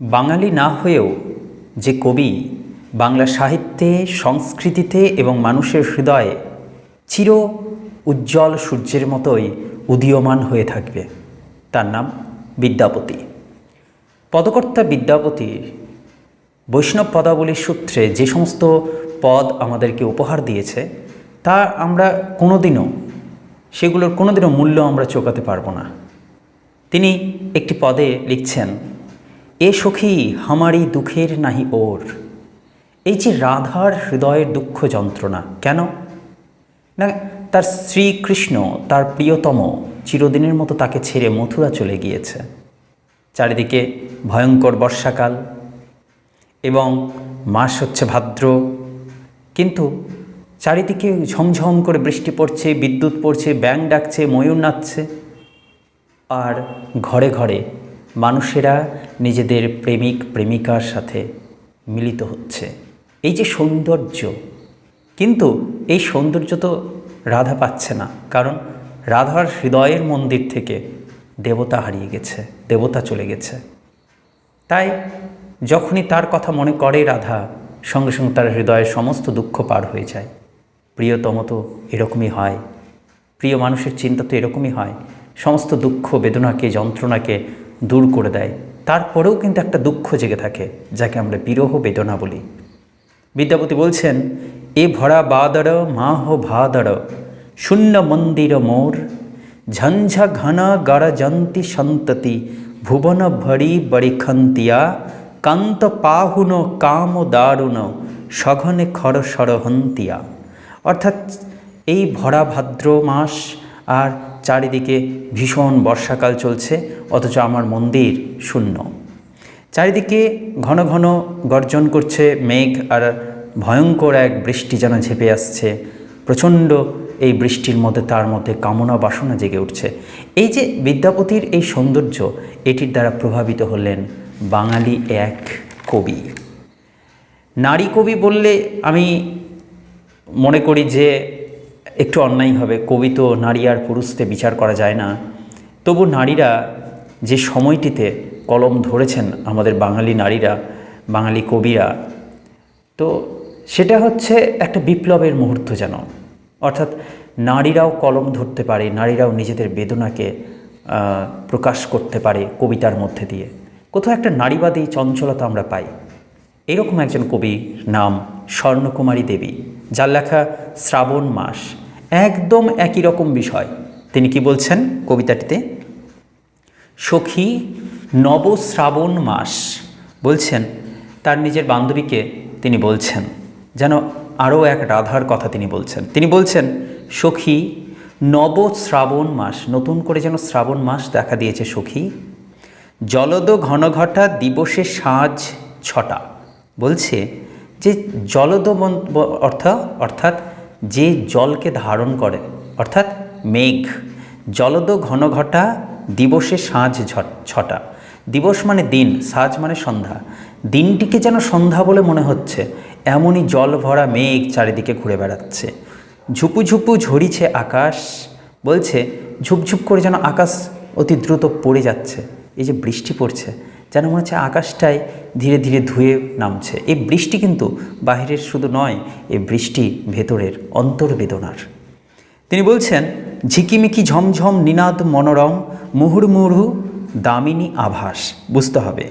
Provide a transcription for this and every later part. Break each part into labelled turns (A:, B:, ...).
A: বাঙালি না হয়েও যে কবি বাংলা সাহিত্যে, সংস্কৃতিতে এবং মানুষের হৃদয়ে চির উজ্জ্বল সূর্যের মতোই উদীয়মান হয়ে থাকবে। তার নাম বিদ্যাপতি। পদকর্তা বিদ্যাপতির বৈষ্ণব পদাবলীর সূত্রে যে সমস্ত পদ আমাদেরকে উপহার দিয়েছে, তা আমরা কোনোদিনও, সেগুলোর কোনোদিনও মূল্য আমরা চোকাতে পারব না। তিনি একটি পদে লিখছেন এ সখী হামারি দুঃখের নাহি ওর। এই যে রাধার হৃদয়ের দুঃখ যন্ত্রণা, কেন? না, তার শ্রীকৃষ্ণ, তার প্রিয়তম চিরদিনের মতো তাকে ছেড়ে মথুরা চলে গিয়েছে। চারিদিকে ভয়ঙ্কর বর্ষাকাল এবং মাস হচ্ছে ভাদ্র, কিন্তু চারিদিকে ঝমঝম করে বৃষ্টি পড়ছে, বিদ্যুৎ পড়ছে ব্যাং ডাকছে, ময়ূর নাচছে। আর ঘরে ঘরে মানুষেরা নিজেদের প্রেমিক, প্রেমিকার সাথে মিলিত হচ্ছে। এই যে সৌন্দর্য, কিন্তু এই সৌন্দর্য তো রাধা পাচ্ছে না, কারণ রাধার হৃদয়ের মন্দির থেকে দেবতা হারিয়ে গেছে, দেবতা চলে গেছে। তাই যখনই তার কথা মনে করে রাধা, সঙ্গে সঙ্গে তার হৃদয়ের সমস্ত দুঃখ পার হয়ে যায়। প্রিয়তম তো এরকমই হয়, প্রিয় মানুষের চিন্তা তো এরকমই হয়। সমস্ত দুঃখ, বেদনাকে, যন্ত্রণাকে দূর করে দেয়। তারপরেও কিন্তু একটা দুঃখ জেগে থাকে, যাকে আমরা বিরহ বেদনা বলি। বিদ্যাপতি বলছেন, এ ভরা বাদর, মাহ ভাদর, শূন্য মন্দির মোর, ঝঞ্ঝা ঘন গরজন্তি সন্ততি, ভুবন ভরি বরিখন্তিয়া, কান্ত পাহুন কাম দারুণ, সঘনে খর সরহন্তিয়া। অর্থাৎ এই ভরা ভাদ্র মাস আর চারিদিকে ভীষণ বর্ষাকাল চলছে, অথচ আমার মন্দির শূন্য। চারিদিকে ঘন ঘন গর্জন করছে মেঘ আর ভয়ঙ্কর এক বৃষ্টি যেন ঝেপে আসছে। প্রচণ্ড এই বৃষ্টির মধ্যে তার মধ্যে কামনা বাসনা জেগে উঠছে। এই যে বিদ্যাপতির এই সৌন্দর্য, এটির দ্বারা প্রভাবিত হলেন বাঙালি এক কবি। নারী কবি বললে আমি মনে করি যে একটু অন্যায় হবে, কবি তো নারী আর পুরুষতে বিচার করা যায় না। তবু নারীরা যে সময়টিতে কলম ধরেছেন আমাদের বাঙালি নারীরা, বাঙালি কবিরা, তো সেটা হচ্ছে একটা বিপ্লবের মুহূর্ত যেন। অর্থাৎ নারীরাও কলম ধরতে পারে, নারীরাও নিজেদের বেদনাকে প্রকাশ করতে পারে কবিতার মধ্যে দিয়ে। কোথাও একটা নারীবাদী চঞ্চলতা আমরা পাই। এরকম একজন কবি নাম স্বর্ণকুমারী দেবী, যার লেখা শ্রাবণ মাস। একদম একই রকম বিষয়। তিনি কি বলছেন কবিতাটিতে? সখী নবশ্রাবণ মাস। বলছেন, তার নিজের বান্ধবীকে তিনি বলছেন, যেন আরও এক রাধার কথা তিনি বলছেন। তিনি বলছেন, সখী নবশ্রাবণ মাস, নতুন করে যেন শ্রাবণ মাস দেখা দিয়েছে সখী। জলদ ঘনঘটা দিবসে সাজ ছটা। বলছে যে জলদ অর্থ অর্থাৎ যে জলকে ধারণ করে, অর্থাৎ মেঘ, জলদ ঘনঘটা দিবসে সাঁঝ ছটা। দিবস মানে দিন, সাজ মানে সন্ধ্যা। দিনটিকে যেন সন্ধ্যা বলে মনে হচ্ছে, এমনই জল ভরা মেঘ চারিদিকে ঘুরে বেড়াচ্ছে। ঝুপু ঝুপু ঝরিছে আকাশ, বলছে ঝুপঝুপ করে যেন আকাশ অতি দ্রুত পড়ে যাচ্ছে। এই যে বৃষ্টি পড়ছে যেন মনে হচ্ছে আকাশটাই ধীরে ধীরে ধুয়ে নামছে। এই বৃষ্টি কিন্তু বাহিরের শুধু নয়, এই বৃষ্টি ভেতরের অন্তর্বেদনার। তিনি বলছেন, ঝিকিমিকি ঝমঝম নিনাদ মনোরম, মুহুর্মুহু দামিনী আভাস। বুঝতে হবে,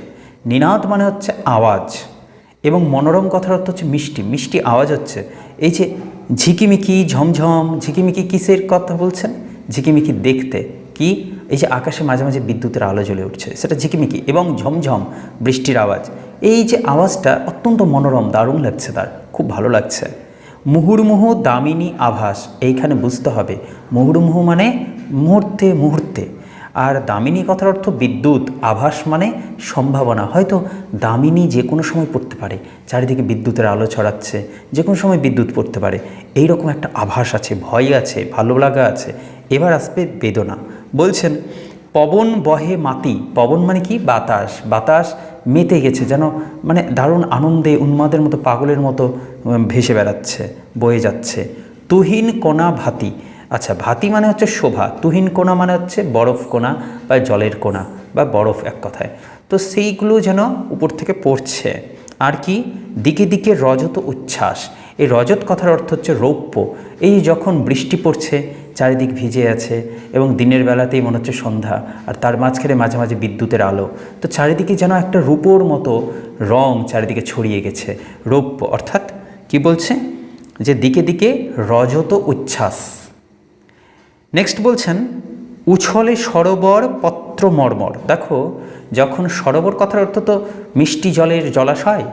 A: নিনাদ মানে হচ্ছে আওয়াজ এবং মনোরম কথার অর্থ হচ্ছে মিষ্টি। মিষ্টি আওয়াজ হচ্ছে এই যে ঝিকিমিকি ঝমঝম, ঝিকিমিকি কিসের কথা বলছেন? ঝিকিমিকি দেখতে। কি? এই যে আকাশে মাঝে মাঝে বিদ্যুতের আলো জ্বলে উঠছে, সেটা ঝিকিমিকি এবং ঝমঝম বৃষ্টির আওয়াজ। এই যে আওয়াজটা অত্যন্ত মনোরম, দারুণ লাগছে তার, খুব ভালো লাগছে। মুহুর্মুহু দামিনী আভাস, এইখানে বুঝতে হবে, মুহুর্মুহু মানে মুহূর্তে মুহূর্তে, আর দামিনী কথার অর্থ বিদ্যুৎ, আভাস মানে সম্ভাবনা। হয়তো দামিনী যে কোনো সময় পড়তে পারে, চারিদিকে বিদ্যুতের আলো ছড়াচ্ছে, যে কোনো সময় বিদ্যুৎ পড়তে পারে। এই রকম একটা আভাস আছে, ভয় আছে, ভালো লাগা আছে। এবার আসবে বেদনা। বলছেন, পবন বহে মাতি। পবন মানে কি? বাতাস। বাতাস মেতে গেছে, যেন মানে দারুণ আনন্দে উন্মাদের মতো, পাগলের মতো ভেসে বেড়াচ্ছে, বয়ে যাচ্ছে। তুহিন কোনা ভাতি। আচ্ছা ভাতি মানে হচ্ছে শোভা। তুহিন কোনা মানে হচ্ছে বরফ কোনা বা জলের কোনা বা বরফ এক কথায়। তো সেইগুলো যেন উপর থেকে পড়ছে। আর কি? দিকে দিকে রজত উচ্ছ্বাস। এই রজত কথার অর্থ হচ্ছে রৌপ্য। এই যখন বৃষ্টি পড়ছে, চারিদিক ভিজে আছে এবং দিনের বেলাতেই মনে হচ্ছে সন্ধ্যা আর তার মাঝখানে মাঝে মাঝে বিদ্যুতের আলো। তো চারিদিকে যেন একটা রূপোর মতো রং চারিদিকে ছড়িয়ে গেছে। রৌপ্য অর্থাৎ কি বলছে? যে দিকে দিকে রজত উচ্ছ্বাস। নেক্সট বলছেন, উছলে সরোবর পত্র মর্মর দেখো, যখন সরোবর কথার অর্থ তো মিষ্টি জলের জলাশয়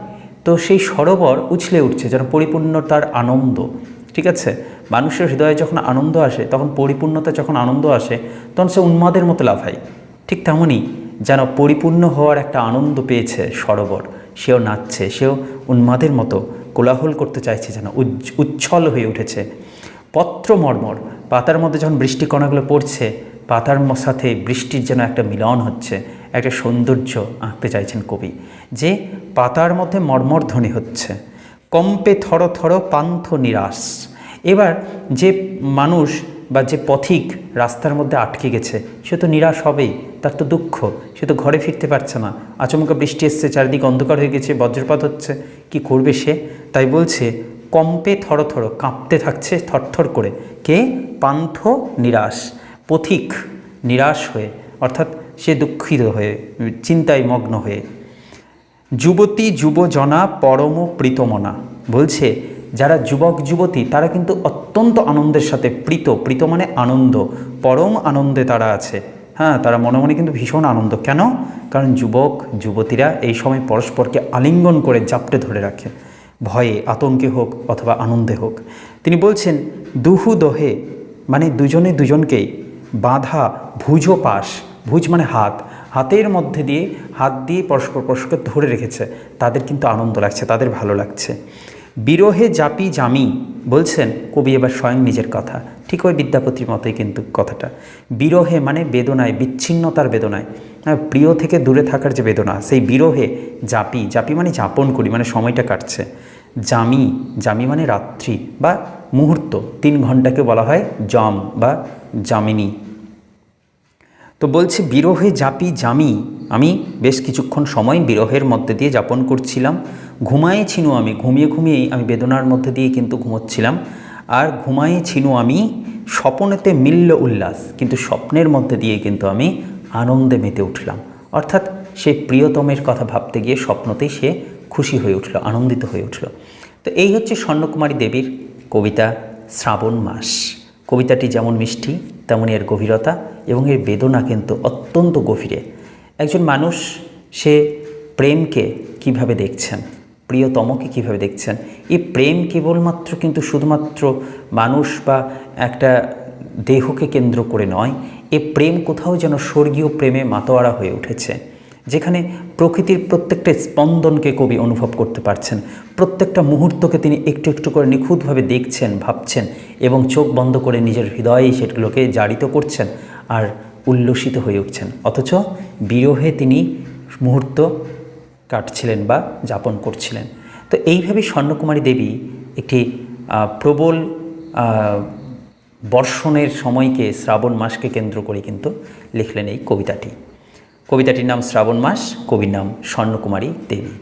A: তো সেই সরোবর উছলে উঠছে, যেন পরিপূর্ণতার আনন্দ, ঠিক আছে? মানুষের হৃদয়ে যখন আনন্দ আসে, তখন পরিপূর্ণতা যখন আনন্দ আসে, তখন সে উন্মাদের মতো লাফায়। ঠিক তেমনই যেন পরিপূর্ণ হওয়ার একটা আনন্দ পেয়েছে সরোবর, সেও নাচছে, সেও উন্মাদের মতো কোলাহল করতে চাইছে যেন উচ্ছল হয়ে উঠেছে। পত্র মর্মর, পাতার মধ্যে যখন বৃষ্টি কণাগুলো পড়ছে, পাতার সাথে বৃষ্টির যেন একটা মিলন হচ্ছে, একটা সৌন্দর্য আঁকতে চাইছেন কবি, যে পাতার মধ্যে মর্মর ধ্বনি হচ্ছে। কম্পে থর থর পান্থ নিরাশ। এবার যে মানুষ বা যে পথিক রাস্তার মধ্যে আটকে গেছে, সে তো নিরাশ হবেই, তার তো দুঃখ, সে তো ঘরে ফিরতে পারছে না। আচমকা বৃষ্টি এসছে, চারিদিকে অন্ধকার হয়ে গেছে, বজ্রপাত হচ্ছে। কি করবে সে? তাই বলছে, কম্পে থর থর, কাঁপতে থাকছে থরথর করে। কে? পান্থ নিরাশ। পথিক নিরাশ হয়ে, অর্থাৎ সে দুঃখিত হয়ে, চিন্তায় মগ্ন হয়ে যুবতী, যুবজনা, পরম, প্রীতমনা। বলছে, যারা যুবক, যুবতী, তারা কিন্তু অত্যন্ত আনন্দের সাথে প্রীত। প্রীত মানে আনন্দ। পরম আনন্দে তারা আছে। হ্যাঁ তারা মনে মনে কিন্তু ভীষণ আনন্দ। কেন? কারণ যুবক, যুবতীরা এই সময় পরস্পরকে আলিঙ্গন করে জাপটে ধরে রাখে। ভয়ে, আতঙ্কে হোক অথবা আনন্দে হোক। তিনি বলছেন, দুহু দহে মানে দুজনে দুজনকেই, বাঁধা, ভুজো পাশ। ভুজ মানে হাত। হাতের মধ্যে দিয়ে হাত দিয়ে পরস্পর পরস্পর ধরে রেখেছে। তাদের কিন্তু আনন্দ লাগছে, তাদের ভালো লাগছে। বিরহে জাপি জামি বলছেন, কবি এবার স্বয়ং নিজের কথা। ঠিক ওই বিদ্যাপতির মতোই কিন্তু কথাটা। বিরহে মানে বেদনায়, বিচ্ছিন্নতার বেদনায়। প্রিয় থেকে দূরে থাকার যে বেদনা, সেই বিরহে জাপি জাপি মানে যাপন করি মানে সময়টা কাটছে। জামি জামি মানে রাত্রি বা মুহূর্ত। তিন ঘন্টাকে বলা হয় জম বা জামিনী তো বলছে, বিরহে জাপি জামি আমি বেশ কিছুক্ষণ সময় বিরহের মধ্যে দিয়ে যাপন করছিলাম। ঘুমায়ে ছিনু আমি, ঘুমিয়ে ঘুমিয়েই আমি বেদনার মধ্যে দিয়ে কিন্তু ঘুমোচ্ছিলাম। আর ঘুমায়ে ছিনু আমি, স্বপনেতে মিলল উল্লাস, কিন্তু স্বপ্নের মধ্যে দিয়ে কিন্তু আমি আনন্দে মেতে উঠলাম। অর্থাৎ সে প্রিয়তমের কথা ভাবতে গিয়ে স্বপ্নতেই সে খুশি হয়ে উঠল, আনন্দিত হয়ে উঠল। তো এই হচ্ছে স্বর্ণকুমারী দেবীর কবিতা শ্রাবণ মাস। কবিতাটি যেমন মিষ্টি তেমনই এর গভীরতা এবং এর বেদনা কিন্তু অত্যন্ত গভীরে। একজন মানুষ, সে প্রেমকে কীভাবে দেখছেন? প্রিয়তমকে কীভাবে দেখছেন? এই প্রেম কেবলমাত্র কিন্তু শুধুমাত্র মানুষ বা একটা দেহকে কেন্দ্র করে নয়, এ প্রেম কোথাও যেন স্বর্গীয় প্রেমে মাতোয়ারা হয়ে উঠেছে। যেখানে প্রকৃতির প্রত্যেকটা স্পন্দনকে কবি অনুভব করতে পারছেন। প্রত্যেকটা মুহূর্তকে তিনি একটু একটু করে নিখুঁতভাবে দেখছেন, ভাবছেন এবং চোখ বন্ধ করে নিজের হৃদয়ে সেগুলোকে জারিত করছেন আর উল্লসিত হয়ে উঠছেন। অথচ বিরহে তিনি মুহূর্ত কাটছিলেন বা যাপন করছিলেন। তো এইভাবে স্বর্ণকুমারী দেবী একটি প্রবল বর্ষণের সময়কে শ্রাবণ মাসকে কেন্দ্র করে কিন্তু লিখলেন এই কবিতাটি। কবিতাটির নাম শ্রাবণ মাস কবির নাম স্বর্ণকুমারী দেবী।